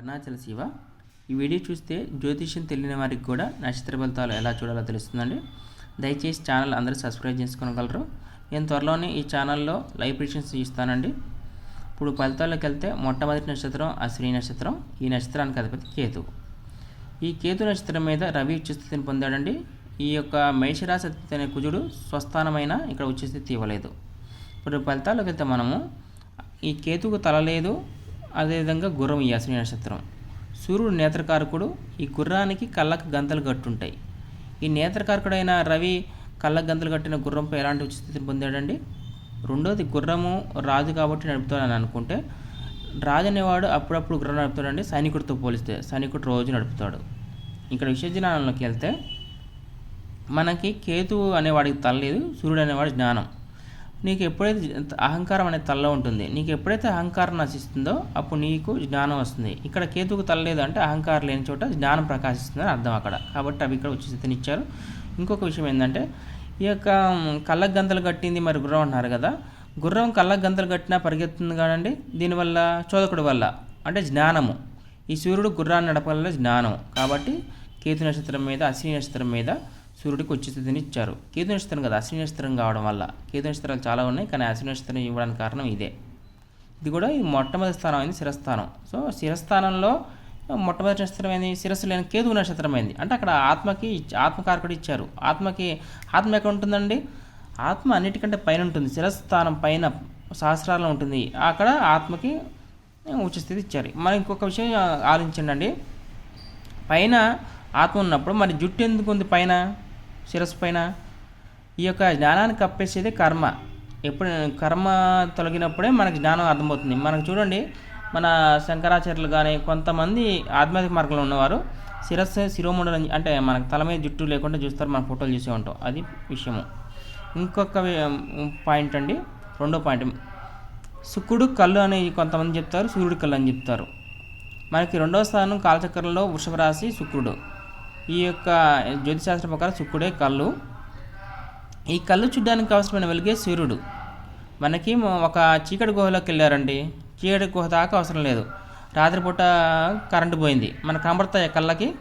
అరుణాచల శివ. ఈ వీడియో చూస్తే జ్యోతిష్యం తెలియని వారికి కూడా నక్షత్ర ఫలితాలు ఎలా చూడాలో తెలుస్తుందండి. దయచేసి ఛానల్ అందరూ సబ్స్క్రైబ్ చేసుకోగలరు. నేను త్వరలోనే ఈ ఛానల్లో లైవ్ ప్రిడిక్షన్స్ ఇస్తానండి. ఇప్పుడు ఫలితాల్లోకి వెళ్తే మొట్టమొదటి నక్షత్రం అశ్విని నక్షత్రం ఈ నక్షత్రానికి అధిపతి కేతు. ఈ కేతు నక్షత్రం మీద రవి ఉచ్చస్థితిని పొందాడండి. ఈ యొక్క మేషరాశి అనే కుజుడు స్వస్థానమైన ఇక్కడ ఉచ్చస్థితి ఇవ్వలేదు. ఇప్పుడు ఫలితాల్లోకి వెళ్తే మనము ఈ కేతుకు తల లేదు అదేవిధంగా గుర్రం ఈ అశ్విని నక్షత్రం. సూర్యుడు నేత్రకారకుడు ఈ గుర్రానికి కళ్ళకు గంతలు కట్టుంటాయి. ఈ నేత్రకారకుడైన రవి కళ్ళకు గంతలు కట్టిన గుర్రంపై ఎలాంటి ఉచితస్థితిని పొందాడండి? రెండోది గుర్రము రాజు కాబట్టి నడుపుతాడని అనుకుంటే రాజు అనేవాడు అప్పుడప్పుడు గుర్రం నడుపుతాడండి సైనికుడితో పోలిస్తే సైనికుడు రోజు నడుపుతాడు. ఇక్కడ విశ్వజ్ఞానంలోకి వెళ్తే మనకి కేతు అనేవాడికి తల్లేదు సూర్యుడు అనేవాడు జ్ఞానం. నీకు ఎప్పుడైతే అహంకారం అనేది తలలో ఉంటుంది నీకు ఎప్పుడైతే అహంకారం నశిస్తుందో అప్పుడు నీకు జ్ఞానం వస్తుంది. ఇక్కడ కేతుకు తల్లలేదు అంటే అహంకారం లేని చోట జ్ఞానం ప్రకాశిస్తుందని అర్థం అక్కడ. కాబట్టి అవి ఇక్కడ ఉచితని ఇచ్చారు ఇంకొక విషయం ఏంటంటే ఈ యొక్క కళ్ళకు గంతలు కట్టింది మరి గుర్రం అంటున్నారు కదా. గుర్రం కళ్ళకు గంతలు కట్టినా పరిగెత్తుంది కానండి దీనివల్ల చోదకుడి వల్ల అంటే జ్ఞానము. ఈ సూర్యుడు గుర్రాన్ని నడపగల జ్ఞానం. కాబట్టి కేతు నక్షత్రం మీద అశ్విని నక్షత్రం మీద సూర్యుడికి ఉచితని ఇచ్చారు. కేతు నక్షత్రం కదా అశ్విని నక్షత్రం కావడం వల్ల. కేతు నక్షత్రాలు చాలా ఉన్నాయి కానీ అశ్విని నక్షత్రం ఇవ్వడానికి కారణం ఇదే. ఇది కూడా ఈ మొట్టమొదటి స్థానం అయింది శిరస్థానం. సో శిరస్థానంలో మొట్టమొదటి నక్షత్రం అయింది శిరస్సు లేని కేతువు నక్షత్రం అయింది. అంటే అక్కడ ఆత్మకి ఆత్మకారకుడు ఇచ్చారు. ఆత్మకి ఆత్మ ఎక్కడ ఉంటుందండి? ఆత్మ అన్నిటికంటే పైన ఉంటుంది. శిరస్థానం పైన సహస్రాలు ఉంటుంది. అక్కడ ఆత్మకి ఉచితస్థితి ఇచ్చారు. మరి ఇంకొక విషయం ఆలోచించండి అండి. పైన ఆత్మ ఉన్నప్పుడు మరి జుట్టు ఎందుకు ఉంది పైన? శిరస్సు పైన ఈ యొక్క జ్ఞానాన్ని కప్పేసేది కర్మ. ఎప్పుడు కర్మ తొలగినప్పుడే మనకు జ్ఞానం అర్థమవుతుంది. మనకు చూడండి మన శంకరాచార్యులు కానీ కొంతమంది ఆధ్యాత్మిక మార్గంలో ఉన్నవారు శిరస్సు శిరోముండలం అంటే మనకు తల మీద జుట్టు లేకుండా చూస్తారు మన ఫోటోలు చూసే ఉంటాం. అది విషయము. ఇంకొక పాయింట్ అండి. రెండో పాయింట్. శుక్రుడు కళ్ళు అని కొంతమంది చెప్తారు సూర్యుడు కళ్ళు అని చెప్తారు. మనకి రెండవ స్థానం కాలచక్రంలో వృషభ రాశి శుక్రుడు ఈ యొక్క జ్యోతిశాస్త్రం ప్రకారం శుక్రుడే కళ్ళు. ఈ కళ్ళు చూడడానికి అవసరమైన వెలుగే సూర్యుడు. మనకి ఒక చీకటి గుహలోకి వెళ్ళారండి. చీకటి గుహ దాకా అవసరం లేదు. రాత్రిపూట కరెంటు పోయింది. మన కనబడతాయి కళ్ళకి.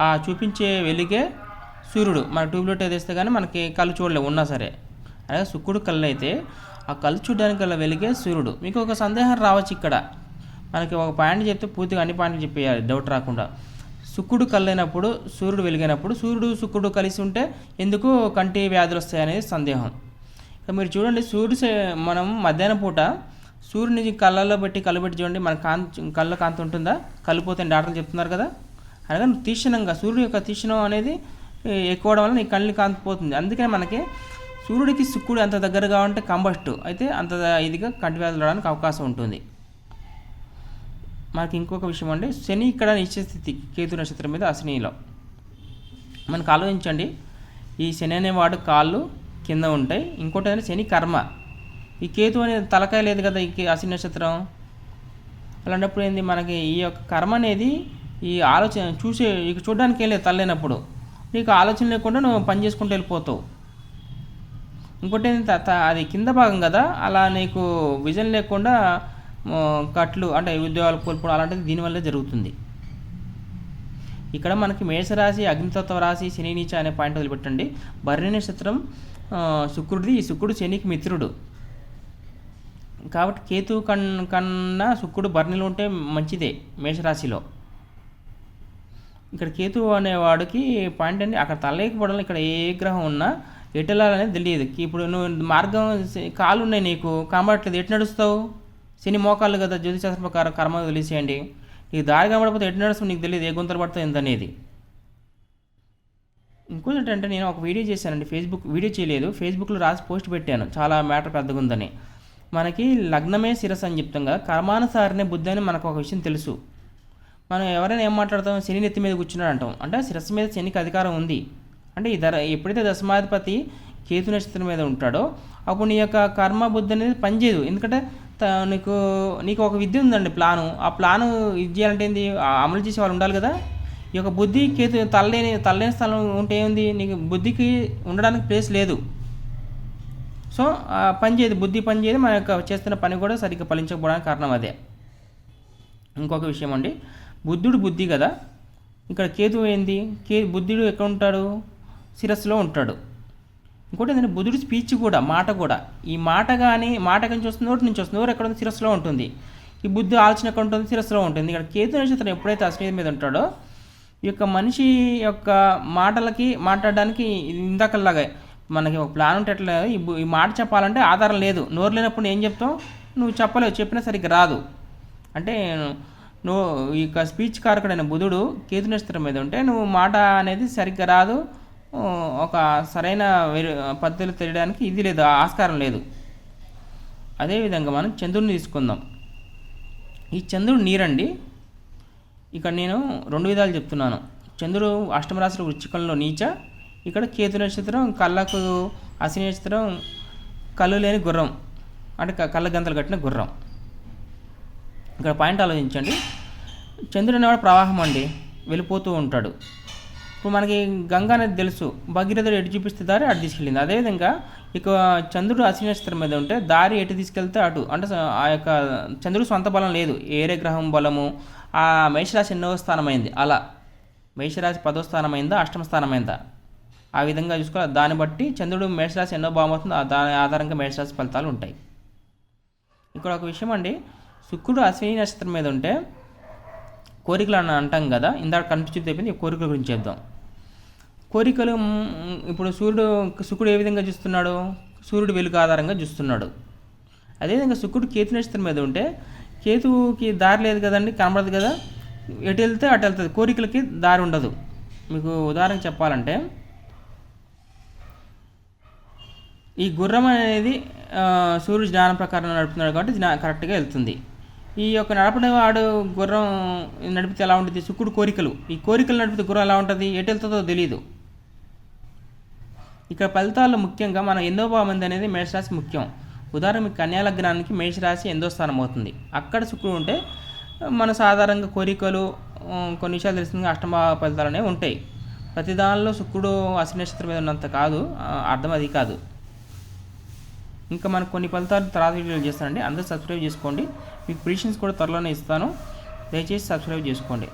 ఆ చూపించే వెలుగే సూర్యుడు. మన ట్యూబ్లైట్ వేస్తే కానీ మనకి కళ్ళు చూడలేవు ఉన్నా సరే. అలాగే శుక్రుడు కళ్ళు అయితే ఆ కళ్ళు చూడడానికి గల వెలిగే సూర్యుడు. మీకు ఒక సందేహం రావచ్చు ఇక్కడ. మనకి ఒక పాయింట్ చెప్తే పూర్తిగా అన్ని పాయింట్లు చెప్పేయాలి. డౌట్ రాకుండా. శుక్రుడు కళ్ళైనప్పుడు సూర్యుడు వెలిగినప్పుడు సూర్యుడు శుక్రుడు కలిసి ఉంటే ఎందుకు కంటి వ్యాధులు వస్తాయనేది సందేహం. మీరు చూడండి సూర్యుడు మనం మధ్యాహ్నం పూట సూర్యుని కళ్ళల్లో పెట్టి కళ్ళు పెట్టి చూడండి మన కాంతి కళ్ళ కాంతి ఉంటుందా? కళ్ళు డాక్టర్లు చెప్తున్నారు కదా. అలాగే తీక్షణంగా సూర్యుడు యొక్క తీక్షణం అనేది ఎక్కువడం ఎక్కువ వల్ల నీ కళ్ళు కాంతి పోతుంది. అందుకని మనకి సూర్యుడికి శుక్రుడు అంత దగ్గరగా ఉంటే కంబస్ట్. అయితే అంత ఇదిగా కంటి వ్యాధులు రావడానికి అవకాశం ఉంటుంది. మనకి ఇంకొక విషయం అండి శని ఇక్కడ నిశ్చయ కేతు నక్షత్రం మీద అశ్వినిలో. మనకు ఆలోచించండి ఈ శని అనేవాడు కాళ్ళు కింద ఉంటాయి ఇంకోటి ఏంటంటే శని కర్మ. ఈ కేతు అనేది తలకాయ లేదు కదా ఈ అశ్విని నక్షత్రం? అలాంటప్పుడు ఏంది మనకి ఈ యొక్క కర్మ అనేది ఈ ఆలోచన చూసే ఇక చూడడానికి ఏం లేదు తల్లేనప్పుడు. నీకు ఆలోచన లేకుండా నువ్వు పని చేసుకుంటూ వెళ్ళిపోతావు. ఇంకోటి అది కింద భాగం కదా అలా నీకు విజన్ లేకుండా కట్లు అంటే ఉద్యోగాలు కోల్పోవడం అలాంటిది దీనివల్లే జరుగుతుంది. ఇక్కడ మనకి మేషరాశి అగ్నితత్వ రాశి శని నీచ అనే పాయింట్ వదిలిపెట్టండి. భరణి నక్షత్రం శుక్రుడిది ఈ శుక్రుడు శనికి మిత్రుడు. కాబట్టి కేతు కన్ కన్నా శుక్రుడు భరణిలో ఉంటే మంచిదే మేషరాశిలో. ఇక్కడ కేతు అనేవాడికి పాయింట్ అండి అక్కడ తలలేకపోవడం ఇక్కడ ఏ గ్రహం ఉన్నా ఎటు వెళ్ళాలనేది తెలియదు. ఇప్పుడు నువ్వు మార్గం కాలు కాళ్ళు ఉన్నాయి నీకు కనబడట్లేదు ఎటు నడుస్తావు? శని మోకాళ్ళు కదా జ్యోతిశాస్త్ర ప్రకారం కర్మ తెలిసేయండి. నీకు దారి కనబడకపోతే ఎటు నడుస్తుంది నీకు తెలియదు ఏ గుంతలు పడుతుంది అనేది. ఇంకోటి ఏంటంటే నేను ఒక వీడియో చేశానండి ఫేస్బుక్ వీడియో చేయలేదు ఫేస్బుక్లో రాసి పోస్ట్ పెట్టాను చాలా మ్యాటర్ పెద్దగా ఉందని. మనకి లగ్నమే శిరస్ అని చెప్తాం కదా కర్మానుసారనే బుద్ధి అని మనకు ఒక విషయం తెలుసు. మనం ఎవరైనా ఏం మాట్లాడతాం శని నెత్తి మీద కూర్చున్నాడు అంటాం. అంటే శిరస్సు మీద శనికి అధికారం ఉంది. అంటే ఈ ధర ఎప్పుడైతే దశమాధిపతి కేతు నక్షత్రం మీద ఉంటాడో అప్పుడు నీ యొక్క కర్మ బుద్ధి అనేది పనిచేయదు. ఎందుకంటే నీకు నీకు ఒక విద్య ఉందండి ప్లాను. ఆ ప్లాను ఇది చేయాలంటే ఏంది? ఆ అమలు చేసే వాళ్ళు ఉండాలి కదా. ఈ యొక్క బుద్ధి కేతు తల్లేని తల్లేని స్థలం ఉంటే ఏంది? నీకు బుద్ధికి ఉండడానికి ప్లేస్ లేదు. సో పని చేయదు. బుద్ధి పని చేయదు. మన యొక్క చేస్తున్న పని కూడా సరిగ్గా ఫలించకపోవడానికి కారణం అదే. ఇంకొక విషయం అండి. బుద్ధుడు బుద్ధి కదా. ఇక్కడ కేతు ఏంది? కే బుద్ధుడు ఎక్కడ ఉంటాడు? శిరస్సులో ఉంటాడు. ఇంకోటి ఏంటంటే బుధుడి స్పీచ్ కూడా మాట కూడా. ఈ మాట కానీ మాట నుంచి వస్తుంది నోటి నుంచి వస్తుంది నోరు ఎక్కడ ఉంది శిరస్సులో ఉంటుంది. ఈ బుద్ధి ఆలోచన ఎక్కడ ఉంటుంది శిరస్సులో ఉంటుంది. ఇక్కడ కేతు నక్షత్రం ఎప్పుడైతే అశ్వని మీద ఉంటాడో ఈ యొక్క మనిషి యొక్క మాటలకి మాట్లాడడానికి ఇందాకలాగా మనకి ఒక ప్లాన్ ఉంటే ఎట్లా ఈ ఈ మాట చెప్పాలంటే ఆధారం లేదు. నోరు లేనప్పుడు ఏం చెప్తావు? నువ్వు చెప్పలేవు చెప్పినా సరిగ్గా రాదు. అంటే నువ్వు ఈ యొక్క స్పీచ్ కారకుడైన బుధుడు కేతు నక్షత్రం మీద ఉంటే నువ్వు మాట అనేది సరిగ్గా రాదు. ఒక సరైన వేరు పద్ధతులు తెలియడానికి ఇది లేదు ఆస్కారం లేదు. అదేవిధంగా మనం చంద్రుడిని తీసుకుందాం. ఈ చంద్రుడు నీరండి. ఇక్కడ నేను రెండు విధాలు చెప్తున్నాను. చంద్రుడు అష్టమరాశుల వృచ్చికంలో నీచ ఇక్కడ కేతు నక్షత్రం కళ్ళకు అశ్విని నక్షత్రం కళ్ళు లేని గుర్రం అంటే కళ్ళ గంతలు కట్టిన గుర్రం. ఇక్కడ పాయింట్ ఆలోచించండి. చంద్రుడు అనేవాడు ప్రవాహం అండి వెళ్ళిపోతూ ఉంటాడు. ఇప్పుడు మనకి గంగ అనేది తెలుసు. భగీరథుడు ఎటు చూపిస్తే దారి అటు తీసుకెళ్ళింది. అదేవిధంగా ఇక చంద్రుడు అశ్విని మీద ఉంటే దారి ఎటు తీసుకెళ్తే అటు. అంటే ఆ యొక్క చంద్రుడు సొంత బలం లేదు. ఏరే గ్రహం బలము. ఆ మేషరాశి ఎన్నో స్థానమైంది. అలా. మేషరాశి పదో స్థానమైందా అష్టమ స్థానమైందా? ఆ విధంగా చూసుకోవాలి. దాన్ని బట్టి చంద్రుడు మేషరాశి ఎన్నో బాగుంటుందో దాని ఆధారంగా మేషరాశి ఫలితాలు ఉంటాయి. ఇక్కడ ఒక విషయం అండి. శుక్రుడు అశ్విని నక్షత్రం మీద ఉంటే కోరికలు అని అంటాం కదా. ఇందాక కంటి చెప్పింది కోరికల గురించి చెప్దాం. కోరికలు ఇప్పుడు సూర్యుడు శుక్రుడు ఏ విధంగా చూస్తున్నాడు? సూర్యుడు వెలుగు ఆధారంగా చూస్తున్నాడు. అదేవిధంగా శుక్రుడు కేతు నక్షత్రం మీద ఉంటే కేతువుకి దారి లేదు కదండి కనబడదు కదా? ఎటు వెళ్తే అటు వెళ్తుంది. కోరికలకి దారి ఉండదు. మీకు ఉదాహరణ చెప్పాలంటే ఈ గుర్రం అనేది సూర్యుడు జ్ఞానం ప్రకారం నడుపుతున్నాడు కాబట్టి జ్ఞా కరెక్ట్గా వెళ్తుంది. ఈ యొక్క నడపడం వాడు గుర్రం నడిపితే ఎలా ఉంటుంది? శుక్రుడు కోరికలు. ఈ కోరికలు నడిపితే గుర్రం ఎలా ఉంటుంది? ఎటు వెళ్తుందో తెలియదు ఇక్కడ ఫలితాల్లో ముఖ్యంగా మన ఎన్నో భావం అనేది మేషరాశి ముఖ్యం. ఉదాహరణ మీకు కన్యాలగ్నానికి మేషరాశి ఎందో స్థానం అవుతుంది. అక్కడ శుక్రుడు ఉంటే మన సాధారణంగా కోరికలు కొన్ని విషయాలు తెలిసింది అష్టమ ఫలితాలు అనేవి ఉంటాయి. ప్రతి దానిలో శుక్రుడు అశ్వినక్షత్రం మీద ఉన్నంత కాదు అర్థం అది కాదు. ఇంకా మనకు కొన్ని ఫలితాలు తర్వాత వీడియోలు చేస్తానండి. అందరూ సబ్స్క్రైబ్ చేసుకోండి. మీకు ప్రిషన్స్ కూడా త్వరలోనే ఇస్తాను. దయచేసి సబ్స్క్రైబ్ చేసుకోండి.